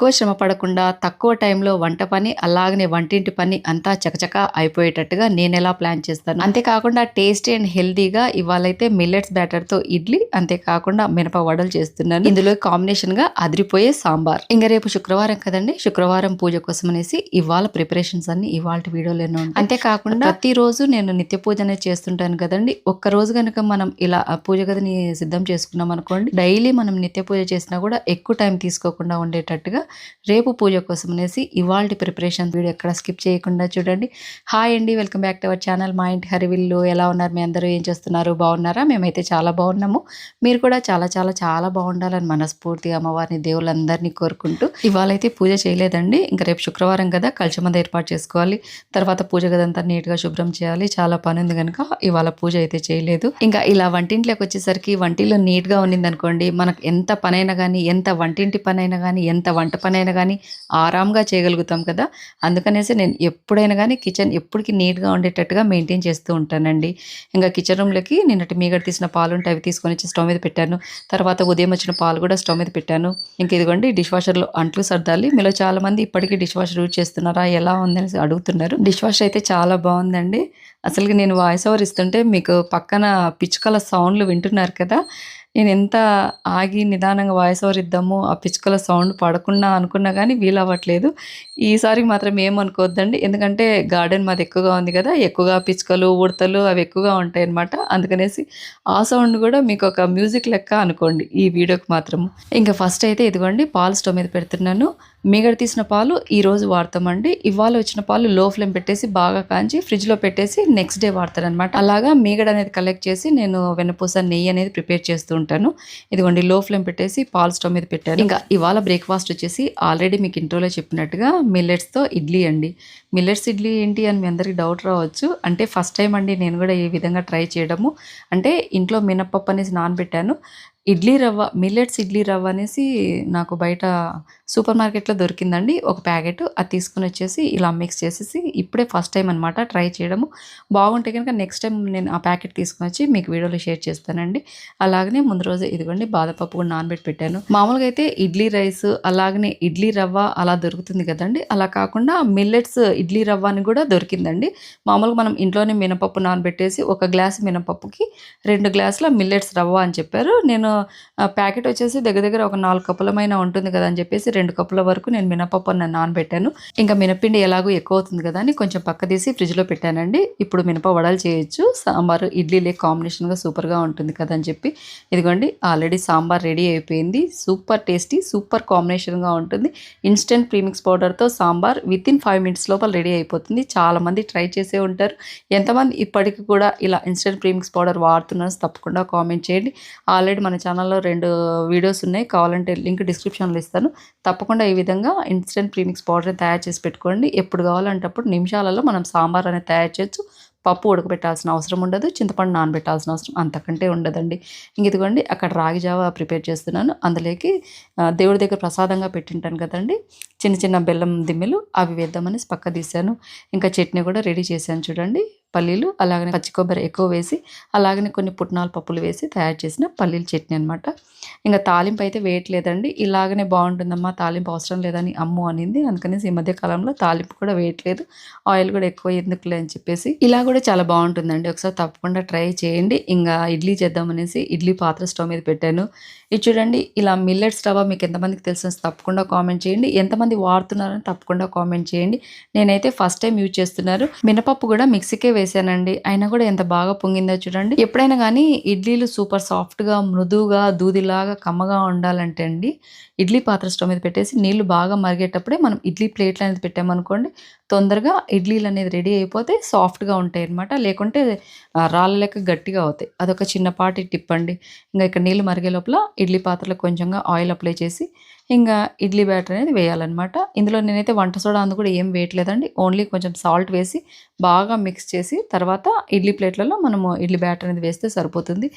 ఎక్కువ శ్రమ పడకుండా తక్కువ టైంలో వంట పని అలాగనే వంటింటి పని అంతా చకచక అయిపోయేటట్టుగా నేను ఎలా ప్లాన్ చేస్తాను? అంతేకాకుండా టేస్టీ అండ్ హెల్దీగా ఇవాళైతే మిల్లెట్స్ బ్యాటర్తో ఇడ్లీ అంతేకాకుండా మినప వడలు చేస్తున్నాను. ఇందులో కాంబినేషన్గా అదిరిపోయే సాంబార్. ఇంకా రేపు శుక్రవారం కదండి? శుక్రవారం పూజ కోసం అనేసి ఇవాళ ప్రిపరేషన్స్ అన్ని ఇవాళ వీడియోలోనే అంతేకాకుండా ప్రతిరోజు నేను నిత్య పూజ అనేది చేస్తుంటాను కదండి? ఒక్క రోజు కనుక మనం ఇలా పూజ గదిని సిద్ధం చేసుకున్నాం అనుకోండి డైలీ మనం నిత్య పూజ చేసినా కూడా ఎక్కువ టైం తీసుకోకుండా ఉండేటట్టుగా రేపు పూజ కోసం అనేసి ఇవాళ ప్రిపరేషన్ వీడియో ఎక్కడ స్కిప్ చేయకుండా చూడండి. హాయ్ అండి welcome back to our channel మా ఇంటి హరివిల్లు ఎలా ఉన్నారు? మీ అందరూ ఏం చేస్తున్నారు? బాగున్నారా? మేమైతే చాలా బాగున్నాము. మీరు కూడా చాలా చాలా చాలా బాగుండాలని మనస్ఫూర్తిగా అమ్మవారిని దేవుళ్ళందరినీ కోరుకుంటూ ఇవాళైతే పూజ చేయలేదండి. ఇంకా రేపు శుక్రవారం కదా కలిసి ఏర్పాటు చేసుకోవాలి. తర్వాత పూజ గదంతా నీట్గా శుభ్రం చేయాలి. చాలా పని ఉంది కనుక ఇవాళ పూజ అయితే చేయలేదు. ఇంకా ఇలా వంటింట్లోకి వచ్చేసరికి వంటిలో నీట్గా ఉన్నింది అనుకోండి మనకు ఎంత పనైనా కానీ ఎంత వంటింటి పనైనా కానీ ఎంత వంట పనైనా కానీ ఆరాంగా చేయగలుగుతాం కదా. అందుకనేసి నేను ఎప్పుడైనా కానీ కిచెన్ ఎప్పటికీ నీట్గా ఉండేటట్టుగా మెయింటైన్ చేస్తూ ఉంటానండి. ఇంకా కిచెన్ రూమ్లోకి నిన్నటి మీగడ తీసిన పాలు ఉంటే అవి తీసుకొని వచ్చి స్టవ్ మీద పెట్టాను. తర్వాత ఉదయం వచ్చిన పాలు కూడా స్టవ్ మీద పెట్టాను. ఇంక ఇదిగోండి డిష్ వాషర్లో అంట్లు సర్దాలి. మీలో చాలా మంది ఇప్పటికీ డిష్ వాషర్ యూజ్ చేస్తున్నారా ఎలా ఉందని అడుగుతున్నారు. డిష్ వాషర్ అయితే చాలా బాగుందండి. అసలుకి నేను వాయిస్ ఓవర్ ఇస్తుంటే మీకు పక్కన పిచ్చుకల సౌండ్లు వింటున్నారు కదా. నేను ఎంత ఆగి నిదానంగా వాయిస్ ఓవర్ ఇద్దాము ఆ పిచ్చుకల సౌండ్ పడకుండా అనుకున్నా కానీ వీలవ్వట్లేదు. ఈసారి మాత్రం ఏమనుకోవద్దండి. ఎందుకంటే గార్డెన్ మాది ఎక్కువగా ఉంది కదా ఎక్కువగా పిచ్చుకలు ఉడతలు అవి ఎక్కువగా ఉంటాయి అనమాట అందుకనేసి ఆ సౌండ్ కూడా మీకు ఒక మ్యూజిక్ లెక్క అనుకోండి ఈ వీడియోకి మాత్రము. ఇంకా ఫస్ట్ అయితే ఇదిగోండి పాలు స్టవ్ మీద పెడుతున్నాను. మీగడ తీసిన పాలు ఈరోజు వాడతామండి. ఇవాళ వచ్చిన పాలు లో ఫ్లేమ్ పెట్టేసి బాగా కాంచి ఫ్రిడ్జ్లో పెట్టేసి నెక్స్ట్ డే వాడతాను అనమాట అలాగా మీగడ అనేది కలెక్ట్ చేసి నేను వెన్నపూస నెయ్యి అనేది ప్రిపేర్ చేస్తూ ఉంటాను. ఇదిగోండి లో ఫ్లేమ్ పెట్టేసి పాలు స్టవ్ మీద పెట్టాను. ఇంకా ఇవాళ బ్రేక్ఫాస్ట్ వచ్చేసి ఆల్రెడీ మీకు ఇంట్రోలో చెప్పినట్టుగా మిల్లెట్స్తో ఇడ్లీ అండి. మిల్లెట్స్ ఇడ్లీ ఏంటి అని మీ అందరికీ డౌట్ రావచ్చు. అంటే ఫస్ట్ టైం అండి నేను కూడా ఈ విధంగా ట్రై చేయడము. అంటే ఇంట్లో మినప్పప్పు అనేసి నానబెట్టాను. ఇడ్లీ రవ్వ మిల్లెట్స్ ఇడ్లీ రవ్వ అనేసి నాకు బయట సూపర్ మార్కెట్లో దొరికిందండి. ఒక ప్యాకెట్ అది తీసుకుని వచ్చేసి ఇలా మిక్స్ చేసేసి ఇప్పుడే ఫస్ట్ టైం అనమాట ట్రై చేయడము. బాగుంటే కనుక నెక్స్ట్ టైం నేను ఆ ప్యాకెట్ తీసుకుని వచ్చి మీకు వీడియోలో షేర్ చేస్తానండి. అలాగనే ముందు రోజు ఇదిగోండి బాదపప్పు కూడా నానబెట్టి పెట్టాను. మామూలుగా అయితే ఇడ్లీ రైస్ అలాగనే ఇడ్లీ రవ్వ అలా దొరుకుతుంది కదండి. అలా కాకుండా మిల్లెట్స్ ఇడ్లీ రవ్వ అని కూడా దొరికిందండి. మామూలుగా మనం ఇంట్లోనే మినపప్పు నానబెట్టేసి ఒక గ్లాస్ మినపప్పుకి రెండు గ్లాసుల మిల్లెట్స్ రవ్వ అని చెప్పారు. నేను ప్యాకెట్ వచ్చేసి దగ్గర దగ్గర ఒక నాలుగు కప్పులమైన ఉంటుంది కదా అని చెప్పేసి రెండు కప్పుల వరకు నేను మినపప్పు నేను నానబెట్టాను. ఇంకా మినపిండి ఎలాగో ఎక్కువ అవుతుంది కదా అని కొంచెం పక్క తీసి ఫ్రిడ్జ్లో పెట్టానండి. ఇప్పుడు మినప వడలు చేయొచ్చు. సాంబార్ ఇడ్లీలే కాంబినేషన్గా సూపర్గా ఉంటుంది కదా అని చెప్పి. ఇదిగోండి ఆల్రెడీ సాంబార్ రెడీ అయిపోయింది. సూపర్ టేస్టీ సూపర్ కాంబినేషన్గా ఉంటుంది. ఇన్స్టెంట్ ప్రీమిక్స్ పౌడర్తో sambar with in five minutes లోపల రెడీ అయిపోతుంది. చాలామంది ట్రై చేసే ఉంటారు. ఎంతమంది ఇప్పటికి కూడా ఇలా ఇన్స్టెంట్ ప్రీమిక్స్ పౌడర్ వాడుతున్నారో తప్పకుండా కామెంట్ చేయండి. ఆల్రెడీ మన ఛానల్లో రెండు వీడియోస్ ఉన్నాయి. కావాలంటే లింక్ డిస్క్రిప్షన్లో ఇస్తాను. తప్పకుండా ఈ విధంగా ఇన్స్టెంట్ ప్రీమిక్స్ పౌడర్ని తయారు చేసి పెట్టుకోండి. ఎప్పుడు కావాలంటే అప్పుడు నిమిషాలలో మనం సాంబార్ అనేది తయారు చేయొచ్చు. పప్పు ఉడకబెట్టాల్సిన అవసరం ఉండదు. చింతపండు నానబెట్టాల్సిన అవసరం అంతకంటే ఉండదండి. ఇంక ఇదిగోండి అక్కడ రాగి జావ ప్రిపేర్ చేస్తున్నాను. అందులోకి దేవుడి దగ్గర ప్రసాదంగా పెట్టింటాను కదండి. చిన్న చిన్న బెల్లం దిమ్మెలు అవి వేద్దామని పక్క తీశాను. ఇంకా చట్నీ కూడా రెడీ చేశాను చూడండి. పల్లీలు అలాగనే పచ్చి కొబ్బరి ఎక్కువ వేసి అలాగనే కొన్ని పుట్నాల పప్పులు వేసి తయారు చేసిన పల్లీల చట్నీ అనమాట ఇంకా తాలింపు అయితే వేయట్లేదండి. ఇలాగనే బాగుంటుందమ్మా తాలింపు అవసరం లేదని అమ్ము అనింది. అందుకనేసి ఈ మధ్య కాలంలో తాలింపు కూడా వేయట్లేదు. ఆయిల్ కూడా ఎక్కువ ఎందుకులే అని చెప్పేసి. ఇలా కూడా చాలా బాగుంటుందండి. ఒకసారి తప్పకుండా ట్రై చేయండి. ఇంకా ఇడ్లీ చేద్దామనేసి ఇడ్లీ పాత్ర స్టవ్ మీద పెట్టాను. ఇది చూడండి ఇలా మిల్లెట్ స్టవ్ మీకు ఎంతమందికి తెలిసిన తప్పకుండా కామెంట్ చేయండి. ఎంతమంది వాడుతున్నారని తప్పకుండా కామెంట్ చేయండి. నేనైతే ఫస్ట్ టైం యూజ్ చేస్తున్నారు. మినపప్పు కూడా మిక్సీకే వేసానండి. అయినా కూడా ఎంత బాగా పొంగిందో చూడండి. ఎప్పుడైనా కానీ ఇడ్లీలు సూపర్ సాఫ్ట్గా మృదువుగా దూదిలాగా కమ్మగా ఉండాలంటే అండి ఇడ్లీ పాత్ర స్టవ్ మీద పెట్టేసి నీళ్ళు బాగా మరిగేటప్పుడే మనం ఇడ్లీ ప్లేట్లు అనేది పెట్టామనుకోండి తొందరగా ఇడ్లీలు అనేది రెడీ అయిపోతే సాఫ్ట్గా ఉంటాయి అనమాట లేకుంటే రాళ్ళ లెక్క గట్టిగా అవుతాయి. అదొక చిన్నపాటి టిప్ అండి. ఇంకా ఇక్కడ నీళ్ళు మరిగే లోపల ఇడ్లీ పాత్రలో కొంచెంగా ఆయిల్ అప్లై చేసి ఇంకా ఇడ్లీ బ్యాటర్ అనేది వేయాలన్నమాట. ఇందులో నేనైతే వంట సోడా అందు కూడా ఏం వేయట్లేదండి. ఓన్లీ కొంచెం సాల్ట్ వేసి బాగా మిక్స్ చేసి తర్వాత ఇడ్లీ ప్లేట్లలో మనము ఇడ్లీ బ్యాటర్ అనేది వేస్తే సరిపోతుంది.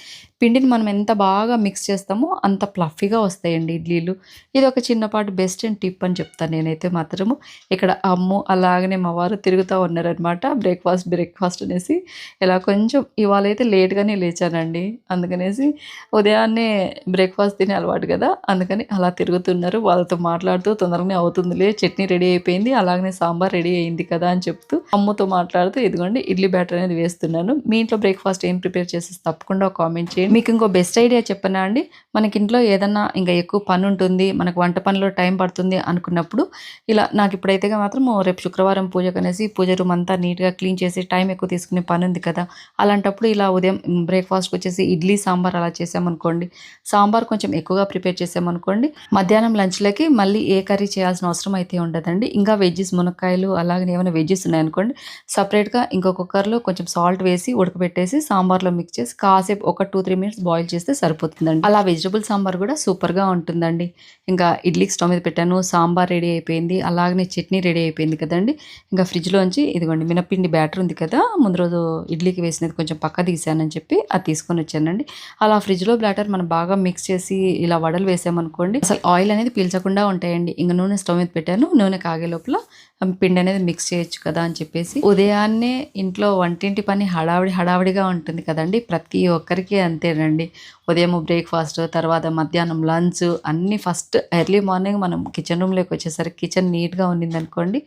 పిండిని మనం ఎంత బాగా మిక్స్ చేస్తామో అంత ప్లఫీగా వస్తాయండి ఇడ్లీలు. ఇది ఒక చిన్నపాటి బెస్ట్ అండ్ టిప్ అని చెప్తాను నేనైతే మాత్రము. ఇక్కడ అమ్ము అలాగనే మా వారు తిరుగుతూ ఉన్నారనమాట బ్రేక్ఫాస్ట్ బ్రేక్ఫాస్ట్ అనేసి ఇలా కొంచెం ఇవాళ అయితే లేట్గానే లేచానండి. అందుకనేసి ఉదయాన్నే బ్రేక్ఫాస్ట్ తినే అలవాటు కదా అందుకని అలా తిరుగుతున్నారు. వాళ్ళతో మాట్లాడుతూ తొందరగానే అవుతుందిలే చట్నీ రెడీ అయిపోయింది అలాగనే సాంబార్ రెడీ అయింది కదా అని చెప్తూ అమ్మతో మాట్లాడుతూ ఇదిగోండి ఇడ్లీ బ్యాటర్ అనేది వేస్తున్నాను. మీ ఇంట్లో బ్రేక్ఫాస్ట్ ఏం ప్రిపేర్ చేసేసి తప్పకుండా కామెంట్ చేయండి. మీకు ఇంకో బెస్ట్ ఐడియా చెప్పనా అండి? మనకి ఇంట్లో ఏదన్నా ఇంకా ఎక్కువ పని ఉంటుంది మనకు వంట పనిలో టైం పడుతుంది అనుకున్నప్పుడు ఇలా నాకు ఇప్పుడైతే మాత్రం రేపు శుక్రవారం పూజకు అనేసి పూజ రూమ్ అంతా నీట్గా క్లీన్ చేసి టైం ఎక్కువ తీసుకునే పని ఉంది కదా. అలాంటప్పుడు ఇలా ఉదయం బ్రేక్ఫాస్ట్కి వచ్చేసి ఇడ్లీ సాంబార్ అలా చేసామనుకోండి. సాంబార్ కొంచెం ఎక్కువగా ప్రిపేర్ చేసామనుకోండి. మధ్యాహ్నం లంచ్లకి మళ్ళీ ఏ కర్రీ చేయాల్సిన అవసరం అయితే ఉండదండి. ఇంకా వెజ్జెస్ మునక్కాయలు అలాగే ఏమైనా వెజ్జెస్ ఉన్నాయనుకోండి. సపరేట్గా ఇంకో కుక్కర్లో కొంచెం సాల్ట్ వేసి ఉడకబెట్టేసి సాంబార్లో మిక్స్ చేసి కాసేపు ఒక టూ త్రీ మినిట్స్ బాయిల్ చేస్తే సరిపోతుందండి. అలా వెజిటబుల్ సాంబార్ కూడా సూపర్గా ఉంటుందండి. ఇంకా ఇడ్లీకి స్టవ్ మీద పెట్టాను సాంబార్ రెడీ అయిపోయింది. అలాగనే చట్నీ రెడీ అయిపోయింది కదండి. ఇంకా ఫ్రిడ్జ్లోంచి ఇదిగోండి మినపిండి బ్యాటర్ ఉంది కదా ముందు రోజు ఇడ్లీకి వేసినది కొంచెం పక్క తీసానని చెప్పి అది తీసుకొని వచ్చానండి. అలా ఫ్రిడ్జ్లో బ్యాటర్ మనం బాగా మిక్స్ చేసి ఇలా వడలు వేసామనుకోండి అసలు ఆయిల్ అనేది పీల్చకుండా ఉంటాయండి. ఇంకా నూనె స్టవ్ మీద పెట్టాను నూనె కాగే లోపల పిండి అనేది మిక్స్ చేయొచ్చు కదా అని చెప్పేసి ఉదయాన్నే ఇంట్లో వంటింటి పని హడావిడి హడావిడిగా ఉంటుంది కదండి. ప్రతి ఒక్కరికి అంతేనండి. ఉదయం బ్రేక్ఫాస్ట్ తర్వాత మధ్యాహ్నం లంచ్ అన్నీ ఫస్ట్ ఎర్లీ మార్నింగ్ మనం కిచెన్ రూమ్లోకి వచ్చేసరికి కిచెన్ నీట్గా ఉండింది అనుకోండి.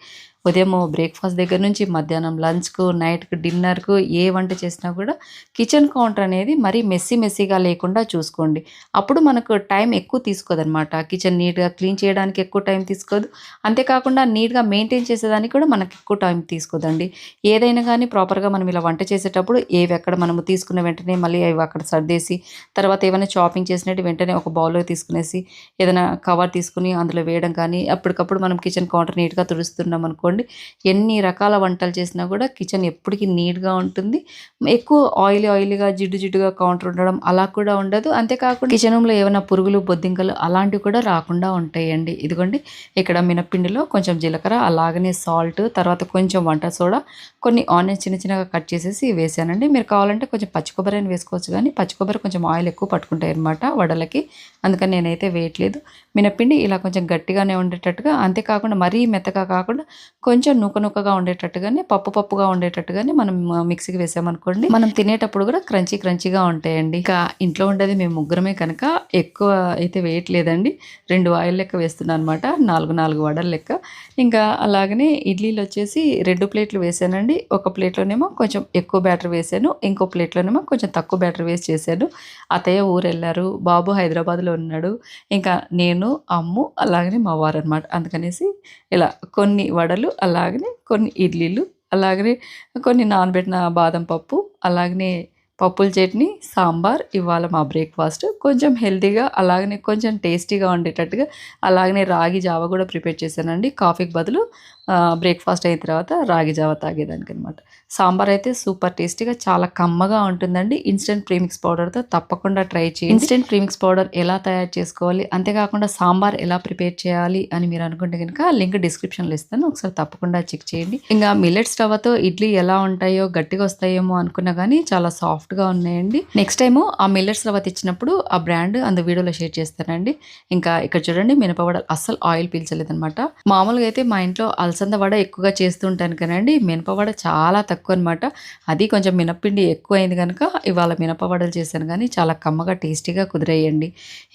ఉదయం బ్రేక్ఫాస్ట్ దగ్గర నుంచి మధ్యాహ్నం లంచ్కు నైట్కు డిన్నర్కు ఏ వంట చేసినా కూడా కిచెన్ కౌంటర్ అనేది మరీ మెస్సీ మెస్సీగా లేకుండా చూసుకోండి. అప్పుడు మనకు టైం ఎక్కువ తీసుకోదు అనమాట కిచెన్ నీట్గా క్లీన్ చేయడానికి ఎక్కువ టైం తీసుకోదు. అంతేకాకుండా నీట్గా మెయింటైన్ చేసేదానికి కూడా మనకి ఎక్కువ టైం తీసుకోదండి. ఏదైనా కానీ ప్రాపర్గా మనం ఇలా వంట చేసేటప్పుడు ఏవి ఎక్కడ మనము తీసుకున్న వెంటనే మళ్ళీ అవి అక్కడ సర్దేసి తర్వాత ఏమైనా షాపింగ్ చేసినట్టు వెంటనే ఒక బౌల్లో తీసుకునేసి ఏదైనా కవర్ తీసుకుని అందులో వేయడం కానీ అప్పటికప్పుడు మనం కిచెన్ కౌంటర్ నీట్గా తుడుస్తున్నాం అనుకోండి ఎన్ని రకాల వంటలు చేసినా కూడా కిచెన్ ఎప్పటికీ నీట్గా ఉంటుంది. ఎక్కువ ఆయిలీ ఆయిలీగా జిడ్డు జిడ్డుగా కౌంటర్ ఉండడం అలా కూడా ఉండదు. అంతేకాకుండా కిచెన్ రూమ్లో ఏమైనా పురుగులు బొద్దింకలు అలాంటివి కూడా రాకుండా ఉంటాయండి. ఇదిగోండి ఇక్కడ మినపిండిలో కొంచెం జీలకర్ర అలా అలాగనే సాల్ట్ తర్వాత కొంచెం వంట సోడా కొన్ని ఆనియన్స్ చిన్న చిన్నగా కట్ చేసేసి వేసానండి. మీరు కావాలంటే కొంచెం పచ్చి కొబ్బరి అని వేసుకోవచ్చు కానీ పచ్చి కొబ్బరి కొంచెం ఆయిల్ ఎక్కువ పట్టుకుంటాయి అనమాట వడలకి. అందుకని నేనైతే వేయట్లేదు. మినపిండి ఇలా కొంచెం గట్టిగానే ఉండేటట్టుగా అంతేకాకుండా మరీ మెత్తగా కాకుండా కొంచెం నూక నూకగా ఉండేటట్టుగానే పప్పు పప్పుగా ఉండేటట్టుగానే మనం మిక్సీకి వేసామనుకోండి మనం తినేటప్పుడు కూడా క్రంచీ క్రంచీగా ఉంటాయండి. ఇంకా ఇంట్లో ఉండేది మేము ముగ్గురమే కనుక ఎక్కువ అయితే వేయట్లేదండి. రెండు ఆయిల్ లెక్క వేస్తున్నాను అనమాట నాలుగు నాలుగు వడల లెక్క. ఇంకా అలా అలాగనే ఇడ్లీలు వచ్చేసి రెండు ప్లేట్లు వేసానండి. ఒక ప్లేట్లోనేమో కొంచెం ఎక్కువ బ్యాటర్ వేసాను. ఇంకో ప్లేట్లోనేమో కొంచెం తక్కువ బ్యాటర్ వేసి చేశాను. అత్తయ్య ఊరు వెళ్ళారు బాబు హైదరాబాద్లో ఉన్నాడు. ఇంకా నేను అమ్ము అలాగనే మా వారు అనమాట అందుకనేసి ఇలా కొన్ని వడలు అలాగనే కొన్ని ఇడ్లీలు అలాగనే కొన్ని నానబెట్టిన బాదం పప్పు అలాగనే పప్పుల చట్నీ సాంబార్ ఇవాళ మా బ్రేక్ఫాస్ట్ కొంచెం హెల్తీగా అలాగనే కొంచెం టేస్టీగా ఉండేటట్టుగా అలాగనే రాగి జావ కూడా ప్రిపేర్ చేశానండి. కాఫీకి బదులు బ్రేక్ఫాస్ట్ అయిన తర్వాత రాగి జావ తాగేదానికి అనమాట సాంబార్ అయితే సూపర్ టేస్టీగా చాలా కమ్మగా ఉంటుందండి. ఇన్స్టెంట్ ప్రీమిక్స్ పౌడర్తో తప్పకుండా ట్రై చేయండి. ఇన్స్టెంట్ ప్రీమిక్స్ పౌడర్ ఎలా తయారు చేసుకోవాలి అంతేకాకుండా సాంబార్ ఎలా ప్రిపేర్ చేయాలి అని మీరు అనుకుంటే కనుక లింక్ డిస్క్రిప్షన్లో ఇస్తాను. ఒకసారి తప్పకుండా చెక్ చేయండి. ఇంకా మిల్లెట్స్ రవ్వతో ఇడ్లీ ఎలా ఉంటాయో గట్టిగా వస్తాయేమో అనుకున్నా కానీ చాలా సాఫ్ట్గా ఉన్నాయండి. నెక్స్ట్ టైము ఆ మిల్లెట్స్ రవ్వ తెచ్చినప్పుడు ఆ బ్రాండ్ అందు వీడియోలో షేర్ చేస్తానండి. ఇంకా ఇక్కడ చూడండి మినపవడలు అస్సలు ఆయిల్ పీల్చలేదన్నమాట మామూలుగా అయితే మా ఇంట్లో అలసంద వడ ఎక్కువగా చేస్తుంటాను కానండి మినపవడ చాలా తక్కువ అనమాట అది కొంచెం మినప్పిండి ఎక్కువ అయింది కనుక ఇవాళ మినపవడలు చేశాను కానీ చాలా కమ్మగా టేస్టీగా కుదిరేయండి.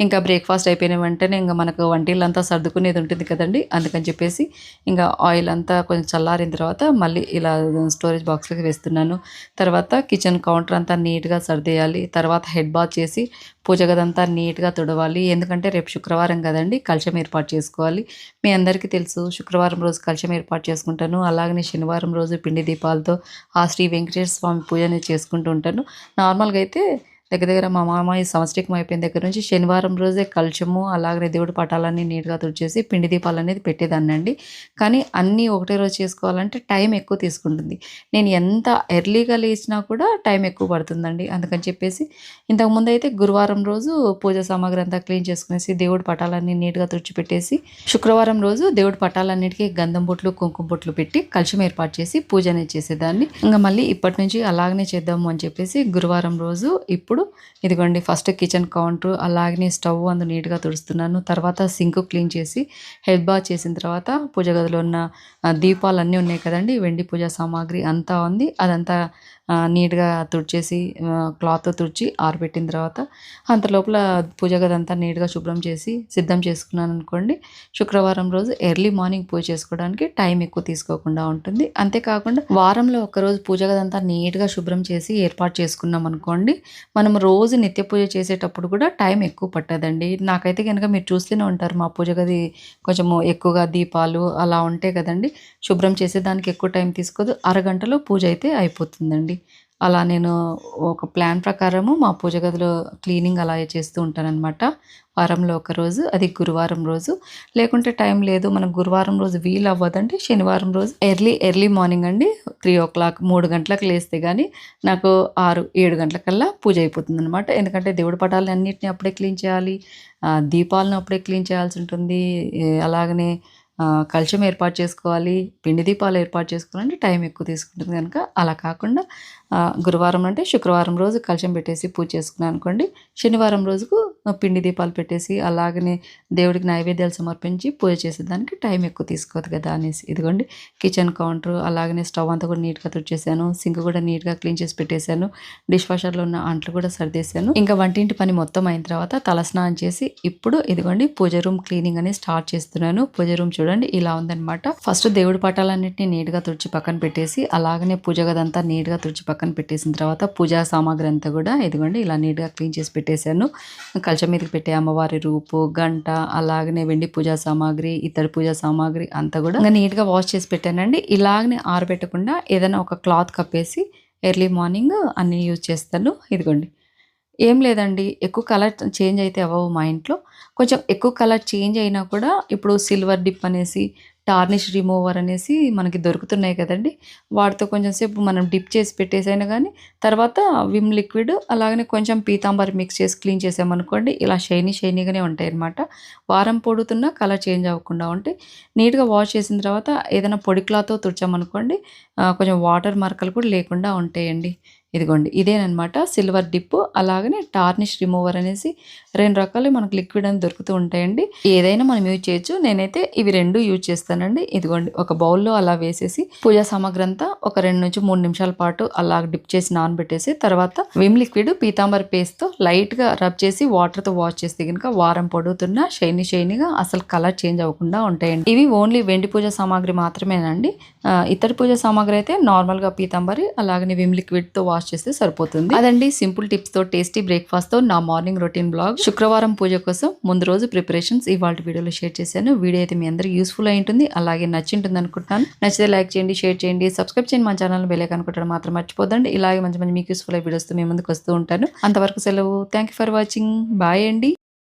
ఇంకా బ్రేక్ఫాస్ట్ అయిపోయిన వెంటనే ఇంకా మనకు వంటిల్లంతా సర్దుకునేది ఉంటుంది కదండి. అందుకని చెప్పేసి ఇంకా ఆయిల్ అంతా కొంచెం చల్లారిన తర్వాత మళ్ళీ ఇలా స్టోరేజ్ బాక్స్లోకి వేస్తున్నాను. తర్వాత కిచెన్ కౌంటర్ అంతా నీట్గా సర్దేయాలి. తర్వాత హెడ్ బాత్ చేసి పూజ గదంతా నీట్గా తుడవాలి. ఎందుకంటే రేపు శుక్రవారం కదండి కలశం ఏర్పాటు చేసుకోవాలి. మీ అందరికీ తెలుసు శుక్రవారం రోజు కలశం ఏర్పాటు చేసుకుంటాను. అలాగనే శనివారం రోజు పిండి దీపాలతో ఆ శ్రీ వెంకటేశ్వర స్వామి పూజని చేసుకుంటూ ఉంటాను. నార్మల్గా అయితే దగ్గర దగ్గర మా మామ సంవత్సరికం సంవత్సరం అయిపోయిన దగ్గర నుంచి శనివారం రోజే కలశము అలాగనే దేవుడి పటాలన్నీ నీట్గా తుడిచేసి పిండి దీపాలు అనేది పెట్టేదాన్నండి. కానీ అన్నీ ఒకటే రోజు చేసుకోవాలంటే టైం ఎక్కువ తీసుకుంటుంది. నేను ఎంత ఎర్లీగా లేచినా కూడా టైం ఎక్కువ పడుతుందండి. అందుకని చెప్పేసి ఇంతకుముందు అయితే గురువారం రోజు పూజ సామాగ్రి అంతా క్లీన్ చేసుకునేసి దేవుడి పటాలన్నీ నీట్గా తుడిచిపెట్టేసి శుక్రవారం రోజు దేవుడి పటాలన్నిటికీ గంధం బొట్లు కుంకుమ బొట్లు పెట్టి కలశం ఏర్పాటు చేసి పూజ అనేది చేసేదాన్ని. ఇంకా మళ్ళీ ఇప్పటి నుంచి అలాగనే చేద్దాము అని చెప్పేసి గురువారం రోజు ఇప్పుడు ఇదిగోండి ఫస్ట్ కిచెన్ కౌంటర్. అలాగనే స్టవ్ అందు నీట్గా తుడుస్తున్నాను. తర్వాత సింక్ క్లీన్ చేసి హెడ్ బాత్ చేసిన తర్వాత పూజ గదిలో ఉన్న దీపాలన్నీ దీపాలు ఉన్నాయి కదండి. వెండి పూజ సామాగ్రి అంతా ఉంది. అదంతా నీట్గా తుడిచేసి క్లాత్తో తుడిచి ఆరబెట్టిన తర్వాత అంత లోపల పూజ గదంతా నీట్గా శుభ్రం చేసి సిద్ధం చేసుకున్నాను అనుకోండి. శుక్రవారం రోజు ఎర్లీ మార్నింగ్ పూజ చేసుకోవడానికి టైం ఎక్కువ తీసుకోకుండా ఉంటుంది. అంతేకాకుండా వారంలో ఒకరోజు పూజ గదంతా నీట్గా శుభ్రం చేసి ఏర్పాటు చేసుకున్నాం అనుకోండి. మనం రోజు నిత్య పూజ చేసేటప్పుడు కూడా టైం ఎక్కువ పట్టదండి. నాకైతే కనుక మీరు చూస్తూనే ఉంటారు మా పూజ గది కొంచెము ఎక్కువగా దీపాలు అలా ఉంటాయి కదండి శుభ్రం చేసేదానికి ఎక్కువ టైం తీసుకోదు. అరగంటలో పూజ అయితే అయిపోతుందండి. అలా నేను ఒక ప్లాన్ ప్రకారము మా పూజ గదిలో క్లీనింగ్ అలా చేస్తూ ఉంటానన్నమాట. వారంలో ఒక రోజు అది గురువారం రోజు. లేకుంటే టైం లేదు మనకు గురువారం రోజు వీలు అవ్వదంటే శనివారం రోజు ఎర్లీ ఎర్లీ మార్నింగ్ అండి. త్రీ ఓ క్లాక్ మూడు గంటలకు లేస్తే కానీ నాకు ఆరు ఏడు గంటలకల్లా పూజ అయిపోతుంది అనమాట ఎందుకంటే దేవుడి పటాలని అప్పుడే క్లీన్ చేయాలి దీపాలను అప్పుడే క్లీన్ చేయాల్సి ఉంటుంది. అలాగనే ఆ, ఏర్పాటు చేసుకోవాలి పిండి దీపాలు ఏర్పాటు చేసుకోవాలంటే టైం ఎక్కువ తీసుకుంటుంది కనుక అలా కాకుండా గురువారం అంటే శుక్రవారం రోజు కలశం పెట్టేసి పూజ చేసుకున్నాను అనుకోండి శనివారం రోజుకు పిండి దీపాలు పెట్టేసి అలాగనే దేవుడికి నైవేద్యాలు సమర్పించి పూజ చేసేదానికి టైం ఎక్కువ తీసుకోదు కదా అనేసి. ఇదిగోండి కిచెన్ కౌంటర్ అలాగనే స్టవ్ అంతా కూడా నీట్గా తుడిచేసాను సింక్ కూడా నీట్గా క్లీన్ చేసి పెట్టేశాను డిష్ వాషర్లో ఉన్న అంట్లు కూడా సర్దేశాను. ఇంకా వంటింటి పని మొత్తం అయిన తర్వాత తలస్నానం చేసి ఇప్పుడు ఇదిగోండి పూజ రూమ్ క్లీనింగ్ అనేది స్టార్ట్ చేస్తున్నాను. పూజ రూమ్ చూడండి ఇలా ఉందన్నమాట. ఫస్ట్ దేవుడి పటాలన్నింటినీ నీట్గా తుడిచి పక్కన పెట్టేసి అలాగనే పూజ గదంతా నీట్గా తుడిచి పక్కన పెట్టేసిన తర్వాత పూజా సామాగ్రి అంతా కూడా ఇదిగోండి ఇలా నీట్గా క్లీన్ చేసి పెట్టేశాను. ఇంకా కలచం మీదకి పెట్టే అమ్మవారి రూపు గంట అలాగనే వెండి పూజా సామాగ్రి ఇతడి పూజా సామాగ్రి అంతా కూడా ఇంకా నీట్గా వాష్ చేసి పెట్టానండి. ఇలాగనే ఆరబెట్టకుండా ఏదైనా ఒక క్లాత్ కప్పేసి ఎర్లీ మార్నింగ్ అన్ని యూజ్ చేస్తాను. ఇదిగోండి. ఏం లేదండి. ఎక్కువ కలర్ చేంజ్ అయితే అవ్వవు మా ఇంట్లో. కొంచెం ఎక్కువ కలర్ చేంజ్ అయినా కూడా ఇప్పుడు సిల్వర్ డిప్ అనేసి టార్నిష్ రిమూవర్ అనేసి మనకి దొరుకుతున్నాయి కదండి. వాటితో కొంచెం సేపు మనం డిప్ చేసి పెట్టేసైనా కానీ తర్వాత విమ్ లిక్విడ్ అలాగనే కొంచెం పీతాంబరి మిక్స్ చేసి క్లీన్ చేసామనుకోండి ఇలా షైనీ షైనీగానే ఉంటాయి అనమాట వారం పొడుతున్నా కలర్ చేంజ్ అవ్వకుండా ఉంటాయి. నీట్గా వాష్ చేసిన తర్వాత ఏదైనా పొడి క్లాత్తో తుడిచామనుకోండి కొంచెం వాటర్ మరకలు కూడా లేకుండా ఉంటాయండి. ఇదిగోండి ఇదేనమాట సిల్వర్ డిప్. అలాగనే టార్నిష్ రిమూవర్ అనేసి రెండు రకాలు మనకు లిక్విడ్ అని దొరుకుతూ ఉంటాయండి. ఏదైనా మనం యూజ్ చేయొచ్చు. నేనైతే ఇవి రెండు యూజ్ చేస్తానండి. ఇదిగోండి ఒక బౌల్లో అలా వేసేసి పూజా సామాగ్రి అంతా ఒక రెండు నుంచి మూడు నిమిషాల పాటు అలా డిప్ చేసి నానబెట్టేసి తర్వాత విమ్ లిక్విడ్ పీతాంబర్ పేస్ట్తో తో లైట్గా రబ్ చేసి వాటర్తో వాష్ చేస్తే కనుక వారం పొడుగుతున్న షైనీ షైనీగా అసలు కలర్ చేంజ్ అవ్వకుండా ఉంటాయండి. ఇవి ఓన్లీ వెండి పూజ సామాగ్రి మాత్రమేనండి. ఇతర పూజ సామాగ్రి అయితే నార్మల్గా పీతాంబరి అలాగనే విమ్ లిక్విడ్తో వాష్ చేస్తే సరిపోతుంది. అదండి సింపుల్ టిప్స్తో టేస్టీ బ్రేక్ఫాస్ట్తో నా మార్నింగ్ రొటీన్ బ్లాగ్. శుక్రవారం పూజ కోసం ముందు రోజు ప్రిపరేషన్స్ ఇవాళ వీడియోలో షేర్ చేశాను. వీడియో అయితే మీ అందరికి యూస్ఫుల్ అయి ఉంటుంది. అలాగే నచ్చింటుంది అనుకుంటున్నాను. నచ్చితే లైక్ చేయండి షేర్ చేయండి సబ్స్క్రైబ్ చేయండి మన ఛానల్ బెల్లైక్ అనుకుంటారు మాత్రం మర్చిపోదండి ఇలాగే మంచి మంచి మీకు యూస్ఫుల్ అయ్యే వీడియోస్తో మీ ముందుకు వస్తూ ఉంటాను. అంతవరకు సెలవు. Thank you for watching. Bye అండి.